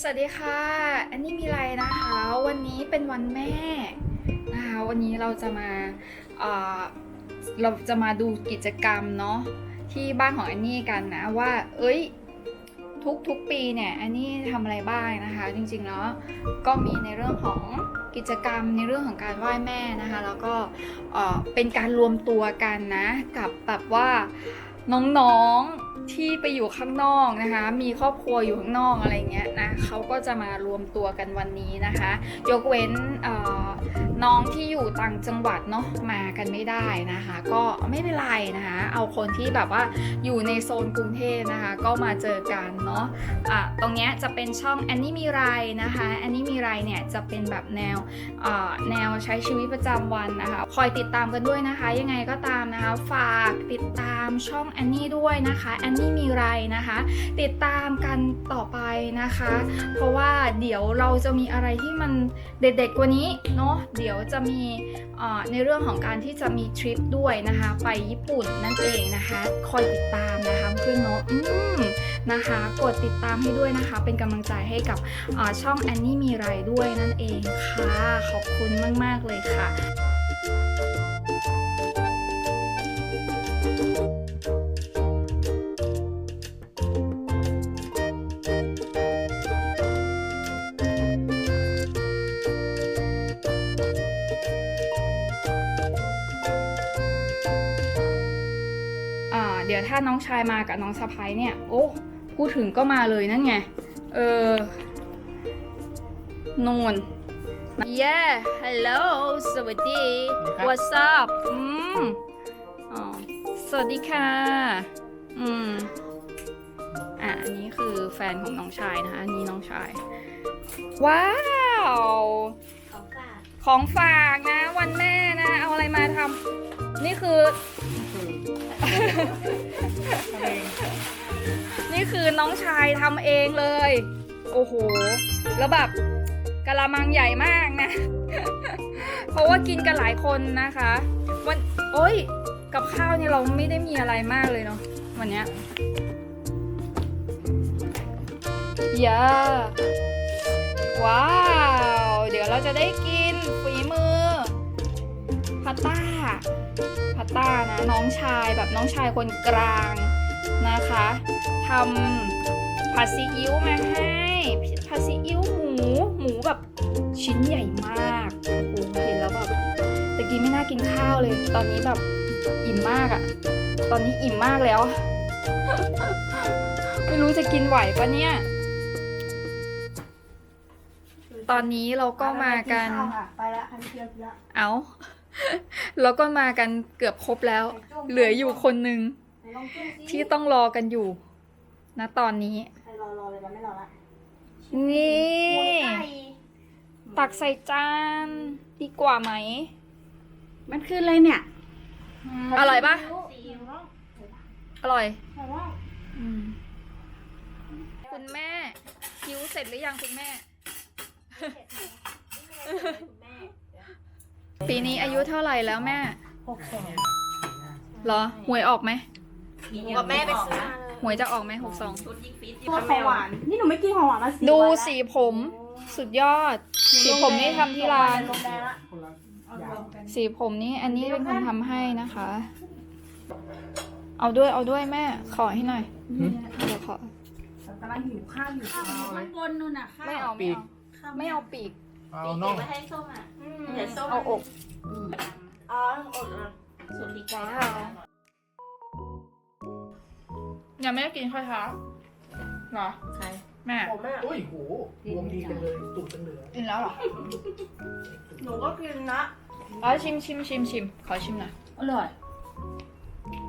สวัสดีค่ะ อันนี้มีไรนะคะ วันนี้เป็นวันแม่นะคะ วันนี้เราจะมาเเราจะมาดูกิจกรรมเนาะที่บ้านของอันนี่กันนะว่า เอ้ยทุกทุกปีเนี่ยอันนี้ทำอะไรบ้างนะคะ จริงๆแล้วก็มีในเรื่องของกิจกรรมในเรื่องของการไหว้แม่นะคะ แล้วก็เป็นการรวมตัวกันนะกับแบบว่าน้องๆ ที่ไปอยู่ข้างนอกนะคะ มีครอบครัวอยู่ข้างนอกอะไรเงี้ยนะเขาก็จะมารวมตัวกันวันนี้นะคะ ยกเว้นน้องที่อยู่ต่างจังหวัดเนาะมากันไม่ได้นะคะ ก็ไม่เป็นไรนะคะ เอาคนที่แบบว่าอยู่ในโซนกรุงเทพนะคะ ก็มาเจอกันเนาะะตรงเนี้ยจะเป็นช่องแอนนี่มีไรนะคะแอนนี่มีไรเนี่ยจะเป็นแบบแนวแนวใช้ชีวิตประจำวันนะคะคอยติดตามกันด้วยนะคะ ยังไงก็ตามนะคะ ฝากติดตามช่องแอนนี่ด้วยนะคะแอนนี่มีไรนะคะ ติดตามกันต่อไปนะคะ เพราะว่าเดี๋ยวเราจะมีอะไรที่มันเด็ดๆกว่านี้เนาะเดี๋ยวจะมีในเรื่องของการที่จะมีทริปด้วยนะคะ ไปญี่ปุ่นนั่นเองนะคะ คอยติดตามนะคะเพื่อนเนาะอืมนะคะ กดติดตามให้ด้วยนะคะ เป็นกำลังใจให้กับช่องแอนนี่มีไรด้วยนั่นเองค่ะ ขอบคุณมาก ๆ เลยค่ะ ดี๋ยวถ้าน้องชายมากับน้องสะพ้ายเนี่ย โอ้พูดถึงก็มาเลยนั่นไง เออนูน yeah hello สวัสดี what's up อืมอ๋อสวัสดีค่ะ อืม อะ อันนี้คือแฟนของน้องชายนะคะ อันนี้น้องชาย ว้าว ของฝากของฝากนะ วันแม่นะ เอาอะไรมาทำนี่คือ นี่คือน้องชายทำเองเลย โอ้โห แล้วแบบกะละมังใหญ่มากนะ เพราะว่ากินกันหลายคนนะคะ วันโอ้ย กับข้าวเนี่ยเราไม่ได้มีอะไรมากเลยเนาะวันเนี้ยอย่าว้าว เดี๋ยวเราจะได้กินฝีมือพาต้าพา ต้านะน้องชายแบบน้องชายคนกลางนะคะทำผัดซีอิ๊วมาให้ผัดซีอิ๊วหมูหมูแบบชิ้นใหญ่มากโอ้โหเห็นแล้วแบบตะกี้ไม่น่ากินข้าวเลย ตอนนี้แบบอิ่มมากอะตอนนี้อิ่มมากแล้ว ไม่รู้จะกินไหวปะเนี่ย ตอนนี้เราก็มากัน ไปละคันเทียวละเอา แล้วก็มากันเกือบครบแล้ว เหลืออยู่คนหนึ่งลองจุ้มสิที่ต้องรอกันอยู่นะตอนนี้ใครรอรอเลยเราไม่รอละนี่หมูไก่ตักใส่จานดีกว่าไหม มันคืออะไรเนี่ย อร่อยปะซีอิ๊วเนาะอร่อยแต่ว่าอืมคุณแม่คิ้วเสร็จหรือยังคุณแม่ ปีนี้อายุเท่าไหร่แล้วแม่หกสองเหรอหวยออกไหมกับแม่ไปซื้อมาเลยหวยจะออกไหมหกสองตัวของหวานนี่หนูไม่กินของหวานมาสี่ดูวันละสีผมสุดยอด สีผมนี่ทำที่ร้านลงแดงละสีผมนี่อันนี้เป็นคนทำให้นะคะ เอาด้วยเอาด้วยแม่ ขอให้หน่อยเดี๋ยวขอกำลังหิวข้าวอยู่ข้างบนนู่นน่ะข้าวไม่เอาไม่เอาไม่เอาปีกเอาน่องไว้ให้ส้มอะ เดี๋ยวส้มเอาอกอ๋ออดอะสุดดีใจว้าวยังไม่ได้กินข้าวเช้าเหรอ ใครแม่ ผมอะอุ้ยโหรวมดีกันเลยตุ่มกันเหลือกินแล้วเหรอหนูก็กินนะอ๋อชิมชิมชิมชิมขอชิมหน่อยอร่อย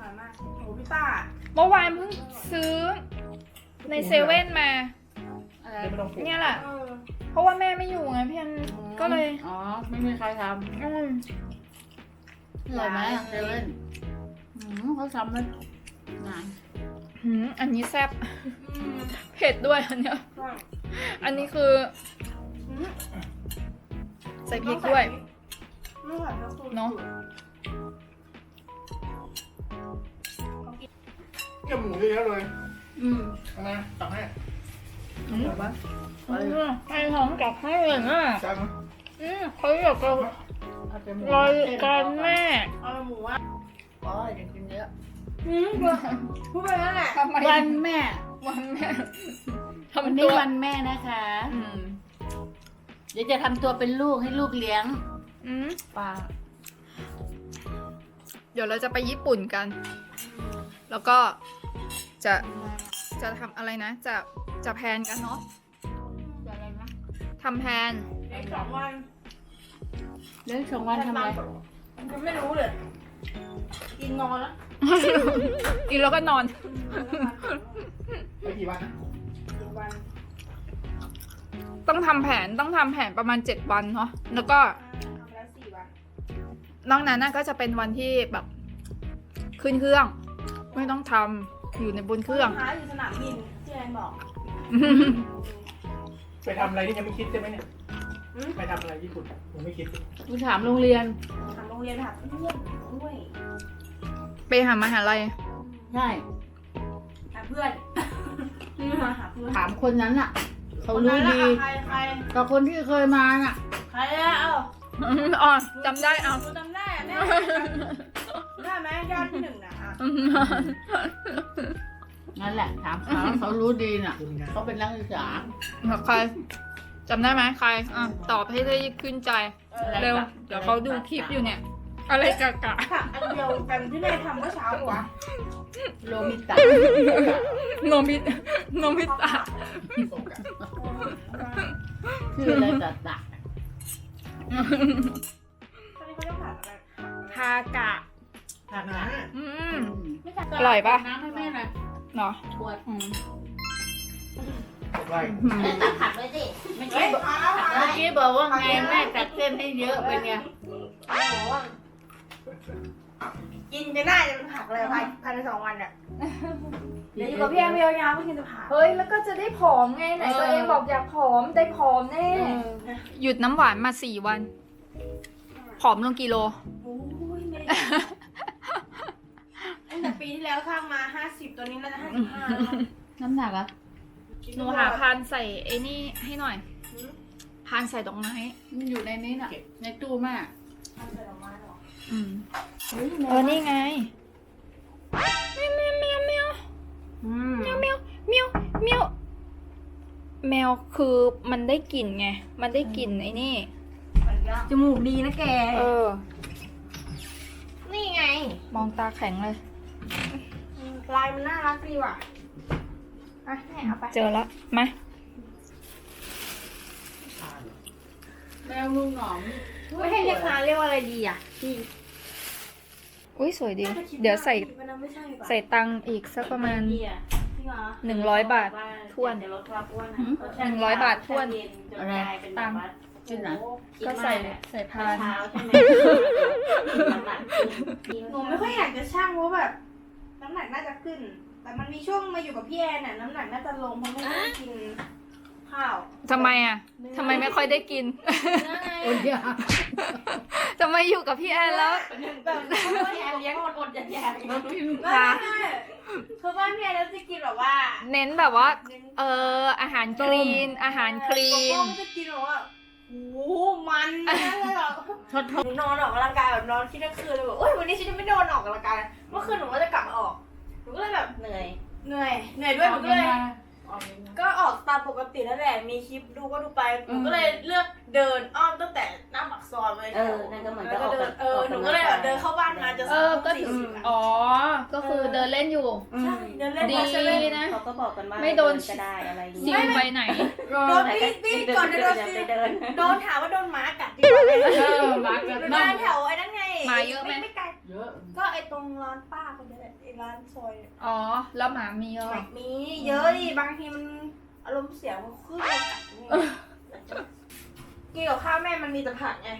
อร่อยมากโอ้พี่ป้าเมื่อวานเพิ่งซื้อในเซเว่นมาอะไรไม่ต้องปรุงเนี่ยแหละ เออเพราะว่าแม่ไม่อยู่ไงพี่อันก็เลยอ๋อ ไม่มีใครทอืมำอร่อยไหมเซเว่นอืมเขาทำมันงานหืมอันนี้แซ่บเผ็ดด้วยอันเนี้ยอันนี้คือใส่พริกด้วยไม่ไหวแล้วคุณเนอะเกี่ยวหมูเยอะๆเลย อืมเอามาตักให้ อืมเอามาไอ้ท้องกลับให้เลยนะใช่ไหมอืมเขาอยากจะเอาจมูรอยการแม่เอาหมูอะอ๋อจะกินเยอะอืมพูดไปนั่นแหละทำไมวันแม่ วันแม่วันทำนี้ตัววันแม่นะคะ อืมเดี๋ยวจะทำตัวเป็นลูกให้ลูกเลี้ยงอืมปลาเดี๋ยวเราจะไปญี่ปุ่นกัน แล้วก็จะจะทำอะไรนะ จะ จะแพลนกันเนาะอะไรนะทำแพลนอีกสองวันเลี้ยงสองวันทำอะไรยังไม่รู้เลยกินนอนแล้วอีกแล้วก็นอนไปกี่วันนะกี่วัน ต้องทำแผนต้องทำแผนประมาณ7วันเนาะแล้วก็ทำแล้วสี่วันนอกนั้นน่ะก็จะเป็นวันที่แบบขึ้นเครื่อง ไม่ต้องทำอยู่ในบนเครื่องหาอยู่สนามบินที่แอนบอก ไปทำอะไรที่ยังไม่คิดใช่ไหมเนี่ย อืม ไปทำอะไรญี่ปุ่นยังไม่คิด กูถามโรงเรียนถามโรงเรียนถามเพื่อนด้วยไปหามหาลัยใช่ หาเพื่อนนี่มาหาเพื่อนถามคนนั้นอะ เขาคนรู้นั้นดีน่ะใครใครกับคนที่เคยมาน่ะ ใครอะเอ้าอ๋อจำได้เอาหนูจำได้อะแม่ได้ไหมยอดที่หนึ่งนะอะ นั่นแหละ ถามเขาเขารู้ดีน่ะคุณงานเขาเป็นนักศึกษาใครจำได้ไหมใครอะตอบให้ได้ขึ้นใจอะไรเร็วกะเดี๋ยวเขาดูคลิปอยู่เนี่ย อะไรกะกะค่ะอันเดียวกันที่แม่ทำเมื่อเช้าปะวะโรมิตะโนมิโนมิตะส่งกันชื่ออะไรตัดตะตอนนี้เขาจะผัดอะไรทากะทานนะอืมไม่ตัดอร่อยปะน้ำให้แม่หน่อย เนาะขวดอืมไว้แม่ตัดผักไว้สิเมื่อเฮ้กี้ยบอกมาแล้วมาเมื่อกี้บอกว่าไงแม่ตัดเส้นให้เยอะเป็นไงแล้วกินจะน่าจะเป็นผักเลยภายภายในสองวันอะเดี๋ยวอยู่กับพี่แอมยาวๆไม่กินจะผักเฮ้ย แล้วก็จะได้ผอมไงไหนตัวเองบอกอยากผอมได้ผอมแน่หยุดน้ำหวานมาสี่วัน ผอมลงกิโล โอ้ยไม่ได้ตั้งแต่ปีที่แล้วข้างมาห้าสิบ ตัวนี้น่าจะห้าสิบห้าน้ำหนักอะหนูหาพานใส่ไอ้นี่ให้หน่อย พานใส่ดอกไม้มันอยู่ในนี้น่ะ ในตู้แม่อืมเออนี่ไงแมวแมวแมวแมวอืมแมวแมวแมวแมวแมวคือมันได้กลิ่นไง มันได้กลิ่นไอ้นี่จมูกดีนะแก เออ นี่ไง มองตาแข็งเลย ลายมันน่ารักดีว่ะอะแม่เอาไปเจอแล้วมาแมวลุงหนอมไม่ให้เรียกมาเรียกว่าอะไรดีอะพี่อุ้ยสวยดี เดี๋ยวใส่ไม่ใช่ป่ะใส่ตังค์อีกสักประมาณ ดีอะจริงเหรอหนึ่งร้อยบาทท้วนเดี๋ยวลดความอ้วนหืมหนึ่งร้อยบาทถ้วน อะไรตังค์ที่ไหนก็ใส่ใส่พาน เช้าใช่ไหมหนูไม่ค่อยอยากจะช่างเพราะแบบ น้ำหนักน่าจะขึ้น แต่มันมีช่วงมาอยู่กับพี่แอนน่ะน้ำหนักน่าจะลงเพราะไม่ได้กินข้าวทำไมอะทำไมไม่ค่อยได้กินโอ้ยยาทำไมอยู่กับพี่แอนแล้วแบบพี่แอนเลี้ยงอดอดๆอยากๆมันกินไม่ไม่คือบ้านพี่แอนแล้วจะกินแบบว่า เน้นแบบว่า เอออาหารคลีน อาหารคลีนโกโก้จะกินแบบว่า โอ้โหมันนะเลยเหรอทดทหนูนอนออกกำลังกายแบบนอนคิดทั้งคืนเลยแบบโอ้ยวันนี้ฉันจะไม่นอนออกกำลังกายเมื่อคืนหนูก็จะกลับมาออกหนูก็เลยแบบเหนื่อย เหนื่อย เหนื่อยด้วยหนูก็เลย ก็ออกตามปกตินั่นแหละ มีคลิปดูก็ดูไปหนูก็เลยเลือกเดินอ้อมตั้งแต่หน้าปากซอยเลยเออนั่นก็เหมือนกับแล้วก็เดินออกกำเออหนูก็เลยแบบเดินเข้าบ้านมาจะเออก็สี่สิบอะอ๋อ ก็คือเดินเล่นอยู่ใช่เดินเล่นดี มาเซเว่นนะ เขาก็บอกกันว่าไม่โดนก็ได้อะไรอย่างซิเงี้วยไปไหนโดนบี้บี้ก่อนจะโดนจะซิไปเดิน โดนถามว่าโดนหมากัดดีกว่าเออหมากัดหนูบ้าเดิงนแถวไอ้นั่นไงหมาเยอะไหม ไม่ไกล เยอะ ก็ไอ้ตรงร้านป้าคนนี้แหละไอ้ร้านซอยเนี่ยอ๋อ แล้วหมามีเยอะแบบมีเยอะดิบางทีมันอารมณ์เสียมันขึ้นมากัดนี่กินกับข้าวแม่มันมีแต่ผักไง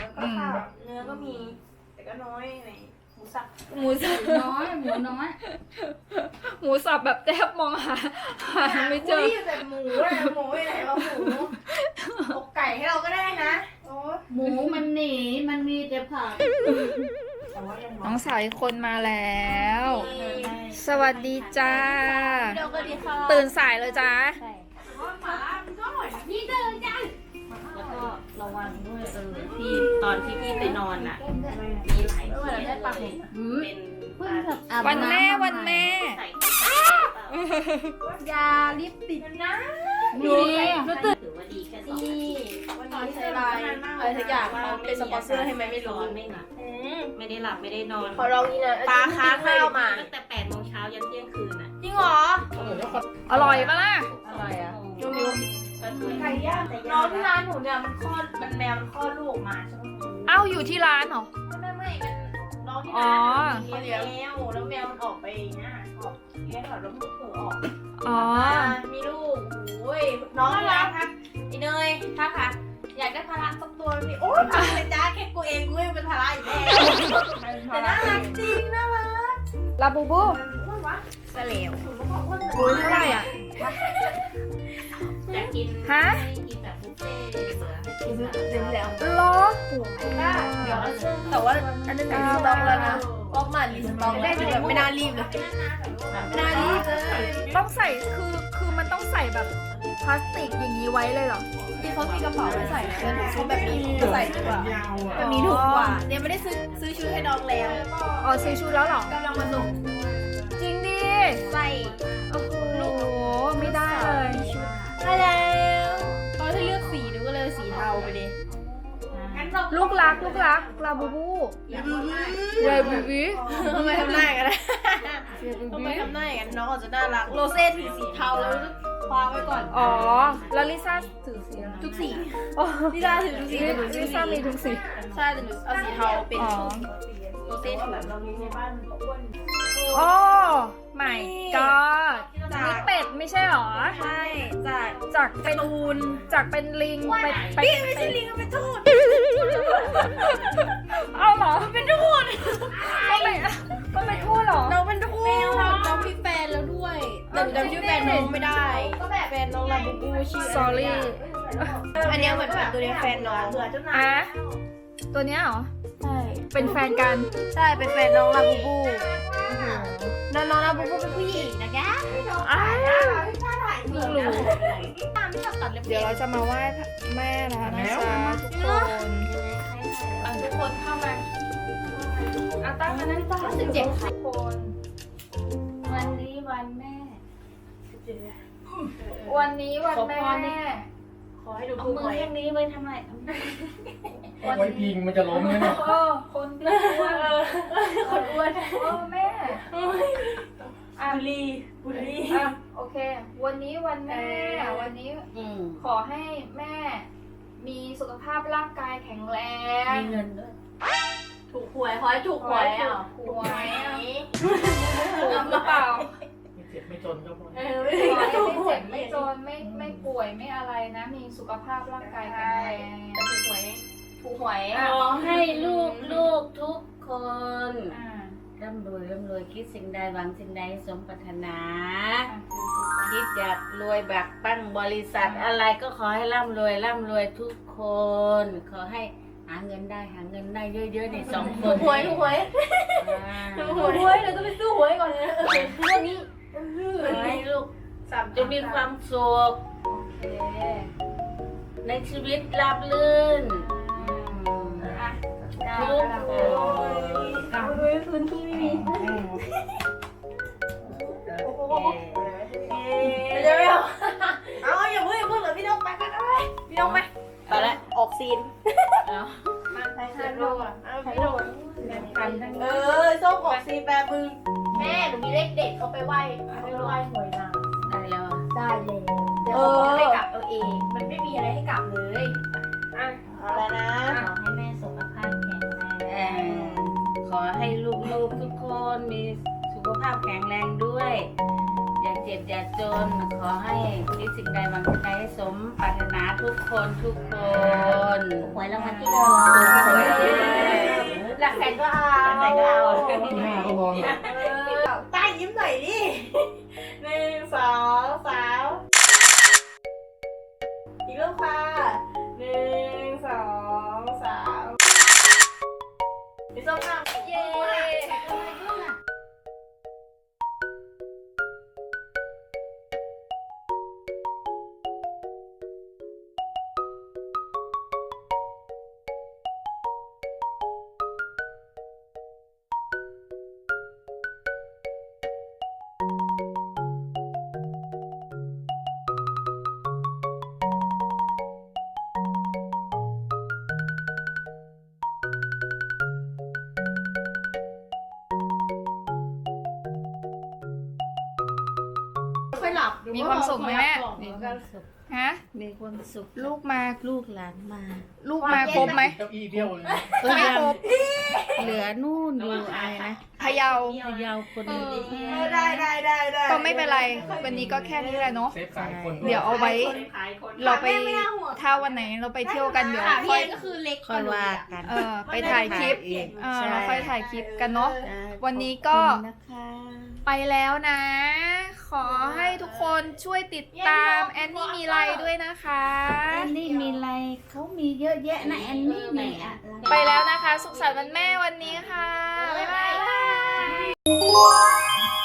แล้วก็ข้าวเนื้อก็มี แต่ก็น้อยไงหมูสับหมูสับน้อยหมูน้อย หมูสับแบบแทบมองหาหาไม่เจอคุยแต่หมูเลยหมูอยู่ไหนวะหมูอกไก่ให้เราก็ได้นะโอ้ยหมูมันหนีมันมีแต่ผักแต่ว่ายัง น้องสาวอีกคนมาแล้ว สวัสดีจ้า ตื่นสายเลยจ้าก็ระวังด้วยเออพี่ตอนที่พี่ไปนอนอะมีหลายคนได้ปากเป็นวันแม่วันแม่ยาลิปติดนะดูรู้ตื่นนี่ตอนนนี้ใช้ไลน์อะไรทุกอย่างเป็นสปอนเซอร์ให้ไหมไม่ร้อนไม่หนัก ไม่ได้หลับไม่ได้นอนขอลองนี่นะปลาค้างข้าวมาตั้งแต่แปดโมงเช้ายันเที่ยงคืนอะจริงเหรอเออแล้วก็อร่อยปะล่ะอะไรอะนิ้วนิ้วก็คือไก่ย่างน้องที่ร้านหนูเนี่ยมันคลอดมันแมวมันคลอดลูกออกมาใช่ไหมเอ้าอยู่ที่ร้านเหรอไม่ไม่เป็นน้องที่อ๋อร้านเขาเลี้ยงแมวแล้วแมวมันออกไปเนี่ยออกเลี้ยงแบบแล้วมันเผลอออกอ๋อมีลูกโอ้ยน้องที่ร้านทักอีเนยทักค่ะ อยากได้ภาระสักตัวนี่โอ๊ยทำเลยจ้าแค่กูเองกูไม่เป็นภาระอีกแล้วแต่น่ารักจริงน่ารักลาบูบูอ้วนวะเสลวคุณก็บอกอ้วนอุ้ยเท่าไหร่อะอยากกินฮะไม่กินแบบบุฟเฟ่ต์เหลือให้กินแบบจริงแล้วล้อเดี๋ยวแต่ว่าอันนั้นเป็นสต็อกแล้วนะออกมารีสต็อกได้แบบไม่น่ารีบเลยไม่น่ารีบเลยต้องใส่คือคือมันต้องใส่แบบ พลาสติกอย่างนี้ไว้เลยเหรอ ที่เขามีกระเป๋าไว้ใส่นะเป็นชุดแบบนี้ใส่ดีกว่ายาวอะแบบนี้ถูกกว่าเนี่ยไม่ได้ซื้อซื้อชุดให้น้องแล้วอ๋อซื้อชุดแล้วเหรอกำลังมาส่งจริงดิใส่โอ้โหไม่ได้เลยได้แล้วตอนที่เลือกสีหนูก็เลยสีเทาไปดิลูกรักลูกรักลาบูบูเรบิบิทำไมทำหน้าอย่างนั้นเรบิทำไมบิทำหน้าอย่างนั้นน้องอาจจะน่ารักโรเซ่ถือสีเทาแล้ว คว้าไว้ก่อน อ๋อ แล้วลิซ่าถือสีอะไรทุกสีอ๋อลิซ่าถือทุกสีแต่หนูลิซ่ามีทุกสีใช่แต่หนูเอาสีเทาเป็นอ๋อโรเซ่ถือแบบเราเลี้ยงในบ้านมันก็อ้วนโอ้ไม่ก็นี่เป็ดไม่ใช่หรอ ใช่ จากจากเป็นอูนจากเป็นลิงไปไปพี่ไม่ใช่ลิงมันเป็นทูตเอาเหรอเป็นทูตก็ไม่ก็ไม่พูดเหรอน้องเป็นทูต แต่หนูจำชื่อแฟนน้องไม่ได้แฟนน้องลาบูบูชื่อ sorry อันเนี้ยเหมือนแบบตัวเนี้ยแฟนน้องเบื่อเจ้านายอะตัวเนี้ยเหรอ ใช่ เป็นแฟนกัน ใช่ เป็นแฟนน้องลาบูบูน้องน้องลาบูบูเป็นผู้หญิงนะแกอ้าวเพิ่งรู้ตามที่ตัดเล็บเดี๋ยวเราจะมาไหว้แม่แล้วนะจ๊ะทุกคนอะทุกคนเข้ามาอาตั้งมานั่งตั้งสิบเจ็ดทุกคนวันนี้วันแม่ วันนี้วันแม่ ขอให้ดูเอาถูกมือหวยข้างนี้ไว้ทำไมเอาไว้พิงมันจะล้มนะเนี่ยเออคนอ้วนคนอ้วนเออแม่อะบุรีบุรีอะโอเค วันนี้วันแม่ วันนี้ อืมขอให้แม่ มีสุขภาพร่างกายแข็งแรงมีเงินด้วยถูกหวยขอให้ถูกหวยอะถูกหวยอะถูกหรือเปล่าไม่ เจ็บไม่จนก็พอเออขอให้ถูกไม่หวเจ็ยบไม่จนไม่ไม่ป่วยไม่อะไรนะ มีสุขภาพร่างกายแข็งแรงถูกหวยถูกหวยขอให้ลูกลูกทุกคนอ่าร่ำรวยร่ำรวยคิดสิ่งใดหวังสิ่งใดสมปรารถนาอะคิดอยากรวยแบบตั้งบริษัทอะไรก็ขอให้ร่ำรวยร่ำรวยทุกคน ขอให้หาเงินได้หาเงินได้เยอะๆในสองคถูนกหวยถูกหวยอ่าถูกหวยเดี๋ยวต้องไปซื้อหวยก่อนนะเรื่องนี้ ให้ลูกสามจะมีความสุขโอเคในชีวิตราบรื่นอะได้ทุกแล้วคนะนพื้นที่ไม่มีโอเคเดี๋ยวไม่เอาเอาอย่าพิ่งอย่าพิ่งเหลือพี่น้องไปกันเลยพี่น้องไปไปละออกซีนเอามาใช้ใช้โลอะเอาพี่น้องพันทั้งเออส้มออกซีนแปรมือ แม่หนูมีเลขเด็ดเขาไปไหว้เขาไปไหว้หวยนางได้แล้วอะได้เลยเดี๋ยวเขาบอกให้กลับเอาเอง มันไม่มีอะไรให้กลับเลยอะอะไรนะ ขอให้แม่สุขภาพแข็งแรงขอให้ลูกๆทุกคนมีสุขภาพแข็งแรงด้วย อย่าเจ็บอย่าจน ขอให้คิดสิ่งใดหวังสิ่งใดให้สมปรารถนาทุกคนทุกคนหวยรางวัลที่หนึ่งหวยหลักแสนก็เอา หลักแสนก็เอาหน้าก็มองอะเออ ไมหน่อยดิหนึ่งสอง ไม่หลับมีความสุขไหมแม่มีความสุขฮะ มีความสุขลูกมาลูกหลานมาลูกมาครบไหมเก้าอี้เบี้ยวเลยไม่ครบเหลือนู่นอยู่อะไรนะพะเยา พะเยาคนหนึงเออได้ได้ได้ได้ก็ไม่เป็นไร วันนี้ก็แค่นี้แหละเนาะ เซฟสายคนเดี๋ยวเอาไว้ ขายคนเราไปถ้าวันไหนเราไปเที่ยวกันเดี๋ยวค่ะพี่ค่อยเอ็นก็คือเล็กค่อยว่ากันเออไปถ่ายคลิปอีกเออใช่เราค่อยถ่ายคลิปกันเนาะได้วันนี้ก็ ขอบคุณนะคะ ไปแล้วนะ ข ขอให้ทุกคนช่วยติดตามแอนนี่มีไลด้วยนะคะ แอนนี่มีไลเขามีเยอะแยะนะแอนนี่มีอะไปแล้วนะคะ สุขสันต์วันแม่วันนี้ค่ะ บ๊ายบาย